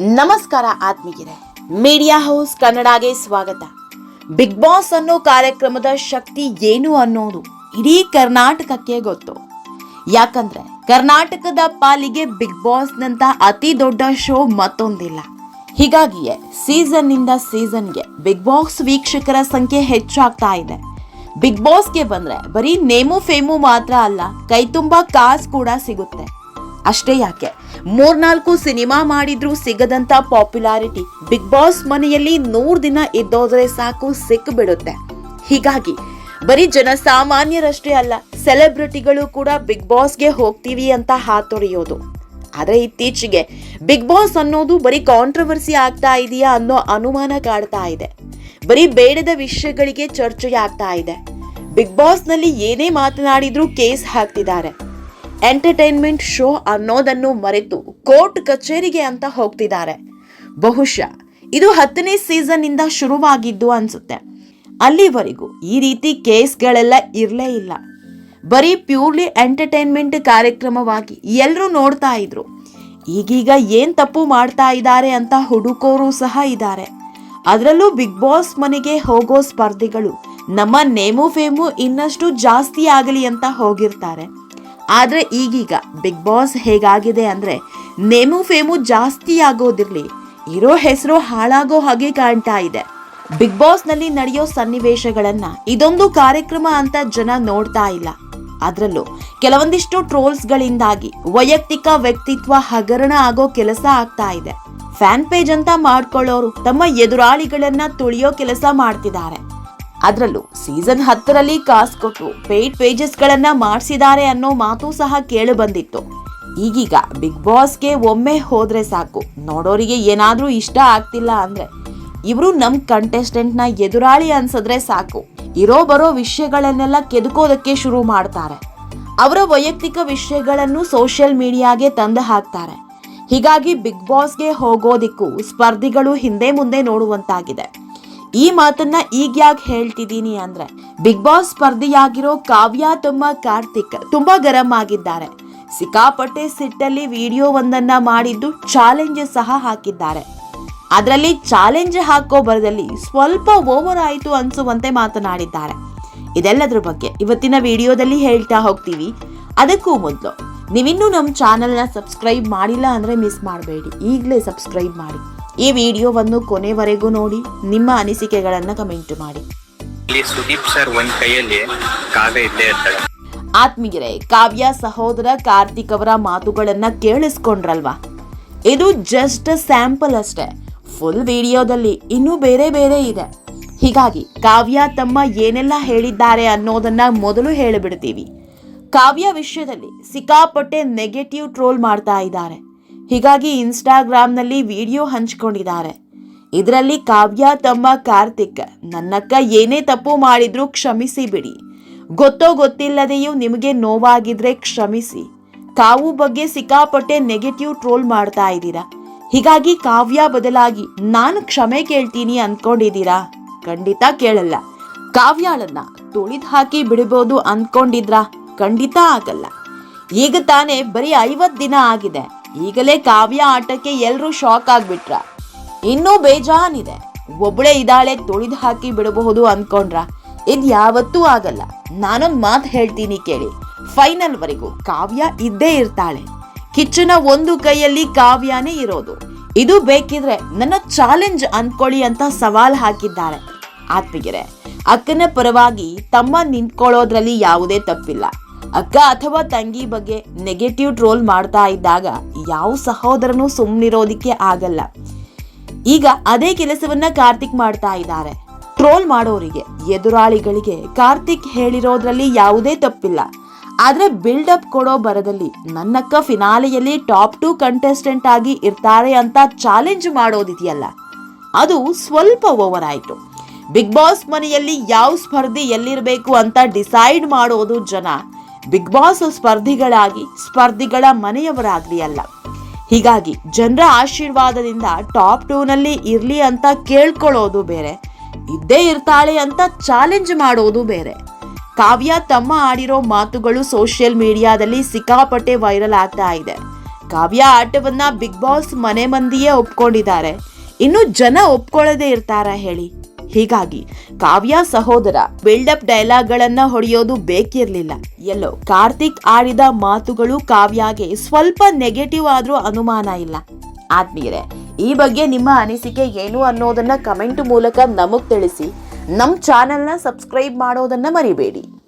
ನಮಸ್ಕಾರ ಆತ್ಮೀಯರೇ. Media house ಕನ್ನಡಗೆ ಸ್ವಾಗತ. ಬಿಗ್ ಬಾಸ್ ಅನ್ನೋ ಕಾರ್ಯಕ್ರಮದ ಶಕ್ತಿ ಏನು ಅನ್ನೋದು ಇಡೀ ಕರ್ನಾಟಕಕ್ಕೆ ಗೊತ್ತು. ಯಾಕಂದ್ರೆ ಕರ್ನಾಟಕದ ಪಾಲಿಗೆ ಬಿಗ್ ಬಾಸ್ನಂತ ಅತಿ ದೊಡ್ಡ ಶೋ ಮತ್ತೊಂದಿಲ್ಲ. ಹೀಗಾಗಿಯೇ ಸೀಸನ್ನಿಂದ ಸೀಸನ್ಗೆ ಬಿಗ್ ಬಾಸ್ ವೀಕ್ಷಕರ ಸಂಖ್ಯೆ ಹೆಚ್ಚಾಗ್ತಾ ಇದೆ. ಬಿಗ್ ಬಾಸ್ಗೆ ಬಂದ್ರೆ ಬರೀ ನೇಮು, ಫೇಮು ಮಾತ್ರ ಅಲ್ಲ ಕೈ ತುಂಬಾ ಕಾಸು ಕೂಡ ಸಿಗುತ್ತೆ. ಅಷ್ಟೇ ಯಾಕೆ? ಮೂರ್ನಾಲ್ಕು ಸಿನಿಮಾ ಮಾಡಿದ್ರು ಸಿಗದಂತ ಪಾಪ್ಯುಲಾರಿಟಿ. ಬಿಗ್ ಬಾಸ್ ಮನೆಯಲ್ಲಿ ನೂರ್ ದಿನ ಇದ್ದೋದ್ರೆ ಸಾಕು ಸಿಕ್ಕಿಬಿಡುತ್ತೆ ಹೀಗಾಗಿ, ಬರೀ ಜನಸಾಮಾನ್ಯರಷ್ಟೇ ಅಲ್ಲ, ಸೆಲೆಬ್ರಿಟಿಗಳು ಕೂಡ ಬಿಗ್ ಬಾಸ್ಗೆ ಹೋಗ್ತೀವಿ ಅಂತ ಹಾತೊರೆಯೋದು. ಆದರೆ ಇತ್ತೀಚೆಗೆ, ಬಿಗ್ ಬಾಸ್ ಅನ್ನೋದು ಬರೀ ಕಾಂಟ್ರವರ್ಸಿ ಆಗ್ತಾ ಇದೆಯಾ ಅನ್ನೋ ಅನುಮಾನ ಕಾಡ್ತಾ ಇದೆ. ಬರೀ ಬೇಡದ ವಿಷಯಗಳಿಗೆ ಚರ್ಚೆ ಆಗ್ತಾ ಇದೆ. ಬಿಗ್ ಬಾಸ್ನಲ್ಲಿ ಏನೇ ಮಾತನಾಡಿದ್ರೂ ಕೇಸ್ ಹಾಕ್ತಿದ್ದಾರೆ. ಎಂಟರ್ಟೈನ್ಮೆಂಟ್ ಶೋ ಅನ್ನೋದನ್ನು ಮರೆತು ಕೋರ್ಟ್ ಕಚೇರಿಗೆ ಅಂತ ಹೋಗ್ತಿದ್ದಾರೆ. ಬಹುಶಃ ಇದು ಹತ್ತನೇ ಇಂದ ಶುರುವಾಗಿದ್ದು ಅನ್ಸುತ್ತೆ. ಅಲ್ಲಿವರೆಗೂ ಈ ರೀತಿ ಕೇಸ್ಗಳೆಲ್ಲ ಇರಲೇ ಇಲ್ಲ. ಬರೀ ಪ್ಯೂರ್ಲಿ ಎಂಟರ್ಟೈನ್ಮೆಂಟ್ ಕಾರ್ಯಕ್ರಮವಾಗಿ ಎಲ್ಲರೂ ನೋಡ್ತಾ ಇದ್ರು. ಈಗೀಗ ಏನ್ ತಪ್ಪು ಮಾಡ್ತಾ ಇದ್ದಾರೆ ಅಂತ ಹುಡುಕೋರು ಸಹ ಇದ್ದಾರೆ. ಅದರಲ್ಲೂ ಬಿಗ್ ಬಾಸ್ ಮನೆಗೆ ಹೋಗೋ ಸ್ಪರ್ಧಿಗಳು ನಮ್ಮ ನೇಮು ಫೇಮು ಇನ್ನಷ್ಟು ಜಾಸ್ತಿ ಆಗಲಿ ಅಂತ ಹೋಗಿರ್ತಾರೆ. ಆದ್ರೆ ಈಗೀಗ ಬಿಗ್ ಬಾಸ್ ಹೇಗಾಗಿದೆ ಅಂದರೆ ನೇಮು ಫೇಮು ಜಾಸ್ತಿ ಆಗೋದಿರಲಿ. ಇರೋ ಹೆಸರು ಹಾಳಾಗೋ ಹಾಗೆ ಕಾಣ್ತಾ ಇದೆ. ಬಿಗ್ ಬಾಸ್ನಲ್ಲಿ ನಡೆಯೋ ಸನ್ನಿವೇಶಗಳನ್ನು ಇದೊಂದು ಕಾರ್ಯಕ್ರಮ ಅಂತ ಜನ ನೋಡ್ತಾ ಇಲ್ಲ. ಅದರಲ್ಲೂ ಕೆಲವೊಂದಿಷ್ಟು ಟ್ರೋಲ್ಸ್ ಗಳಿಂದಾಗಿ ವೈಯಕ್ತಿಕ ವ್ಯಕ್ತಿತ್ವ ಹಗರಣ ಆಗೋ ಕೆಲಸ ಆಗ್ತಾ ಇದೆ. ಫ್ಯಾನ್ ಪೇಜ್ ಅಂತ ಮಾಡ್ಕೊಳ್ಳೋರು ತಮ್ಮ ಎದುರಾಳಿಗಳನ್ನ ತುಳಿಯೋ ಕೆಲಸ ಮಾಡ್ತಿದ್ದಾರೆ. ಅದ್ರಲ್ಲೂ ಸೀಸನ್ ಹತ್ತರಲ್ಲಿ ಕಾಸು ಕೊಟ್ಟು ಪೇಜಸ್ ಗಳನ್ನ ಮಾಡಿಸಿದ್ದಾರೆ ಅನ್ನೋ ಮಾತು ಸಹ ಕೇಳಿ ಬಂದಿತ್ತು. ಈಗೀಗ ಬಿಗ್ ಬಾಸ್ಗೆ ಒಮ್ಮೆ ಹೋದ್ರೆ ಸಾಕು. ನೋಡೋರಿಗೆ ಏನಾದರೂ ಇಷ್ಟ ಆಗ್ತಿಲ್ಲ ಅಂದ್ರೆ ಇವರು ನಮ್ಮ ಕಂಟೆಸ್ಟೆಂಟ್ನ ಎದುರಾಳಿ ಅನ್ಸಿದ್ರೆ ಸಾಕು. ಇರೋ ಬರೋ ವಿಷಯಗಳನ್ನೆಲ್ಲ ಕೆದಕೋದಕ್ಕೆ ಶುರು ಮಾಡ್ತಾರೆ. ಅವರ ವೈಯಕ್ತಿಕ ವಿಷಯಗಳನ್ನು ಸೋಷಿಯಲ್ ಮೀಡಿಯಾಗೆ ತಂದು ಹಾಕ್ತಾರೆ. ಹೀಗಾಗಿ ಬಿಗ್ ಬಾಸ್ಗೆ ಹೋಗೋದಿಕ್ಕೂ ಸ್ಪರ್ಧಿಗಳು ಹಿಂದೆ ಮುಂದೆ ನೋಡುವಂತಾಗಿದೆ. ಈ ಮಾತನ್ನ ಈಗ ಯಾಕೆ ಹೇಳ್ತಿದ್ದೀನಿ ಅಂದ್ರೆ ಬಿಗ್ ಬಾಸ್ ಸ್ಪರ್ಧಿಯಾಗಿರೋ ಕಾವ್ಯ ತಮ್ಮ ಕಾರ್ತಿಕ್ ತುಂಬಾ ಗರಂ ಆಗಿದ್ದಾರೆ. ಸಿಕ್ಕಾಪಟ್ಟೆ ಸಿಟ್ಟಲ್ಲಿ ವಿಡಿಯೋ ಒಂದನ್ನ ಮಾಡಿದ್ದು ಚಾಲೆಂಜ್ ಸಹ ಹಾಕಿದ್ದಾರೆ. ಅದರಲ್ಲಿ ಚಾಲೆಂಜ್ ಹಾಕೋ ಬರದಲ್ಲಿ ಸ್ವಲ್ಪ ಓವರ್ ಆಯಿತು ಅನ್ಸುವಂತೆ ಮಾತನಾಡಿದ್ದಾರೆ. ಇದೆಲ್ಲದ್ರ ಬಗ್ಗೆ ಇವತ್ತಿನ ವಿಡಿಯೋದಲ್ಲಿ ಹೇಳ್ತಾ ಹೋಗ್ತೀವಿ. ಅದಕ್ಕೂ ಮೊದಲು ನೀವಿನ್ನೂ ನಮ್ಮ ಚಾನಲ್ನ ಸಬ್ಸ್ಕ್ರೈಬ್ ಮಾಡಿಲ್ಲ ಅಂದರೆ ಮಿಸ್ ಮಾಡಬೇಡಿ. ಈಗಲೇ ಸಬ್ಸ್ಕ್ರೈಬ್ ಮಾಡಿ. ಈ ವಿಡಿಯೋವನ್ನು ಕೊನೆವರೆಗೂ ನೋಡಿ ನಿಮ್ಮ ಅನಿಸಿಕೆಗಳನ್ನು ಕಮೆಂಟ್ ಮಾಡಿ. ಸುದೀಪ್ ಸರ್ ಒಂದ್ ಕೈಯಲ್ಲಿ ಕಾವ್ಯ ಇದ್ದೇ ಇರ್ತಾಳೆ. ಆತ್ಮೀಯರೇ ಕಾವ್ಯ ಸಹೋದರ ಕಾರ್ತಿಕ್ ಅವರ ಮಾತುಗಳನ್ನ ಕೇಳಿಸ್ಕೊಂಡ್ರಲ್ವಾ? ಇದು ಜಸ್ಟ್ ಸ್ಯಾಂಪಲ್ ಅಷ್ಟೇ. ಫುಲ್ ವಿಡಿಯೋದಲ್ಲಿ ಇನ್ನೂ ಬೇರೆ ಬೇರೆ ಇದೆ. ಹೀಗಾಗಿ ಕಾವ್ಯ ತಮ್ಮ ಏನೆಲ್ಲ ಹೇಳಿದ್ದಾರೆ ಅನ್ನೋದನ್ನ ಮೊದಲು ಹೇಳಿಬಿಡ್ತೀವಿ. ಕಾವ್ಯ ವಿಷಯದಲ್ಲಿ ಸಿಕ್ಕಾಪಟ್ಟೆ ನೆಗೆಟಿವ್ ಟ್ರೋಲ್ ಮಾಡ್ತಾ ಇದ್ದಾರೆ. ಹೀಗಾಗಿ ಇನ್ಸ್ಟಾಗ್ರಾಮ್ನಲ್ಲಿ ವಿಡಿಯೋ ಹಂಚ್ಕೊಂಡಿದ್ದಾರೆ. ಇದರಲ್ಲಿ ಕಾವ್ಯ, ತಮ್ಮ, ಕಾರ್ತಿಕ್. ನನ್ನಕ್ಕ ಏನೇ ತಪ್ಪು ಮಾಡಿದ್ರೂ ಕ್ಷಮಿಸಿ ಬಿಡಿ. ಗೊತ್ತೋ ಗೊತ್ತಿಲ್ಲದೆಯೂ ನಿಮಗೆ ನೋವಾಗಿದ್ರೆ ಕ್ಷಮಿಸಿ. ಕಾವು ಬಗ್ಗೆ ಸಿಕ್ಕಾಪಟ್ಟೆ ನೆಗೆಟಿವ್ ಟ್ರೋಲ್ ಮಾಡ್ತಾ ಇದ್ದೀರಾ? ಹೀಗಾಗಿ ಕಾವ್ಯ ಬದಲಾಗಿ ನಾನು ಕ್ಷಮೆ ಕೇಳ್ತೀನಿ ಅಂದ್ಕೊಂಡಿದ್ದೀರಾ ಖಂಡಿತ ಕೇಳಲ್ಲ. ಕಾವ್ಯಾಳನ್ನ ತುಳಿದು ಹಾಕಿ ಬಿಡಬಹುದು ಅಂದ್ಕೊಂಡಿದ್ರಾ ಖಂಡಿತ ಆಗಲ್ಲ. ಈಗ ತಾನೇ ಬರೀ ಐವತ್ತು ದಿನ ಆಗಿದೆ. ಈಗಲೇ ಕಾವ್ಯ ಆಟಕ್ಕೆ ಎಲ್ರೂ ಶಾಕ್ ಆಗ್ಬಿಟ್ರ. ಇನ್ನೂ ಬೇಜಾನಿದೆ. ಒಬ್ಳೆ ಇದಾಳೆ ತುಳಿದು ಹಾಕಿ ಬಿಡಬಹುದು ಅನ್ಕೊಂಡ್ರ. ಇದ್ ಯಾವತ್ತೂ ಆಗಲ್ಲ. ನಾನೊಂದ್ ಮಾತು ಹೇಳ್ತೀನಿ ಕೇಳಿ. ಫೈನಲ್ ವರೆಗೂ ಕಾವ್ಯ ಇದ್ದೇ ಇರ್ತಾಳೆ. ಕಿಚ್ಚನ ಒಂದು ಕೈಯಲ್ಲಿ ಕಾವ್ಯನೇ ಇರೋದು. ಇದು ಬೇಕಿದ್ರೆ ನನ್ನ ಚಾಲೆಂಜ್ ಅನ್ಕೊಳ್ಳಿ ಅಂತ ಸವಾಲ್ ಹಾಕಿದ್ದಾರೆ. ಆತ್ಮಿಗೆರೆ ಅಕ್ಕನ ಪರವಾಗಿ ತಮ್ಮ ನಿಂತ್ಕೊಳ್ಳೋದ್ರಲ್ಲಿ ಯಾವುದೇ ತಪ್ಪಿಲ್ಲ. ಅಕ್ಕ ಅಥವಾ ತಂಗಿ ಬಗ್ಗೆ ನೆಗೆಟಿವ್ ಟ್ರೋಲ್ ಮಾಡ್ತಾ ಇದ್ದಾಗ ಯಾವ ಸಹೋದರನೂ ಸುಮ್ಮನಿರೋದಿಕ್ಕೆ ಆಗಲ್ಲ. ಈಗ ಅದೇ ಕೆಲಸವನ್ನ ಕಾರ್ತಿಕ್ ಮಾಡ್ತಾ ಇದ್ದಾರೆ. ಟ್ರೋಲ್ ಮಾಡೋರಿಗೆ, ಎದುರಾಳಿಗಳಿಗೆ ಕಾರ್ತಿಕ್ ಹೇಳಿರೋದ್ರಲ್ಲಿ ಯಾವುದೇ ತಪ್ಪಿಲ್ಲ. ಆದರೆ ಬಿಲ್ಡಪ್ ಕೊಡೋ ಬರದಲ್ಲಿ ನನ್ನಕ್ಕ ಫಿನಾಲೆಯಲ್ಲಿ ಟಾಪ್ ಟು ಕಂಟೆಸ್ಟೆಂಟ್ ಆಗಿ ಇರ್ತಾರೆ ಅಂತ ಚಾಲೆಂಜ್ ಮಾಡೋದಿದೆಯಲ್ಲ. ಅದು ಸ್ವಲ್ಪ ಓವರ್ ಆಯಿತು. ಬಿಗ್ ಬಾಸ್ ಮನೆಯಲ್ಲಿ ಯಾವ ಸ್ಪರ್ಧಿ ಎಲ್ಲಿರಬೇಕು ಅಂತ ಡಿಸೈಡ್ ಮಾಡೋದು ಜನ. ಬಿಗ್ ಬಾಸ್ ಸ್ಪರ್ಧಿಗಳಾಗಿ ಸ್ಪರ್ಧಿಗಳ ಮನೆಯವರಾಗಲಿ ಅಲ್ಲ ಹೀಗಾಗಿ ಜನರ ಆಶೀರ್ವಾದದಿಂದ ಟಾಪ್ ಟೂನಲ್ಲಿ ಇರ್ಲಿ ಅಂತ ಕೇಳ್ಕೊಳ್ಳೋದು ಬೇರೆ, ಇದ್ದೇ ಇರ್ತಾಳೆ ಅಂತ ಚಾಲೆಂಜ್ ಮಾಡೋದು ಬೇರೆ. ಕಾವ್ಯ ತಮ್ಮ ಆಡಿರೋ ಮಾತುಗಳು ಸೋಷಿಯಲ್ ಮೀಡಿಯಾದಲ್ಲಿ ಸಿಕ್ಕಾಪಟ್ಟೆ ವೈರಲ್ ಆಗ್ತಾ ಇದೆ. ಕಾವ್ಯ ಆಟವನ್ನ ಬಿಗ್ ಬಾಸ್ ಮನೆ ಮಂದಿಯೇ ಒಪ್ಕೊಂಡಿದ್ದಾರೆ. ಇನ್ನು ಜನ ಒಪ್ಕೊಳ್ಳದೆ ಇರ್ತಾರ ಹೇಳಿ? ಹೀಗಾಗಿ ಕಾವ್ಯ ಸಹೋದರ ಬಿಲ್ಡಪ್ ಡೈಲಾಗ್ಗಳನ್ನ ಹೊಡೆಯೋದು ಬೇಕಿರ್ಲಿಲ್ಲ. ಎಲ್ಲೋ, ಕಾರ್ತಿಕ್ ಆಡಿದ ಮಾತುಗಳು ಕಾವ್ಯಗೆ ಸ್ವಲ್ಪ ನೆಗೆಟಿವ್ ಆದ್ರೂ ಅನುಮಾನ ಇಲ್ಲ. ಆದ್ಮೀರೆ ಈ ಬಗ್ಗೆ ನಿಮ್ಮ ಅನಿಸಿಕೆ ಏನು ಅನ್ನೋದನ್ನ ಕಮೆಂಟ್ ಮೂಲಕ ನಮಗ್ ತಿಳಿಸಿ. ನಮ್ಮ ಚಾನೆಲ್ನ ಸಬ್ಸ್ಕ್ರೈಬ್ ಮಾಡೋದನ್ನ ಮರಿಬೇಡಿ.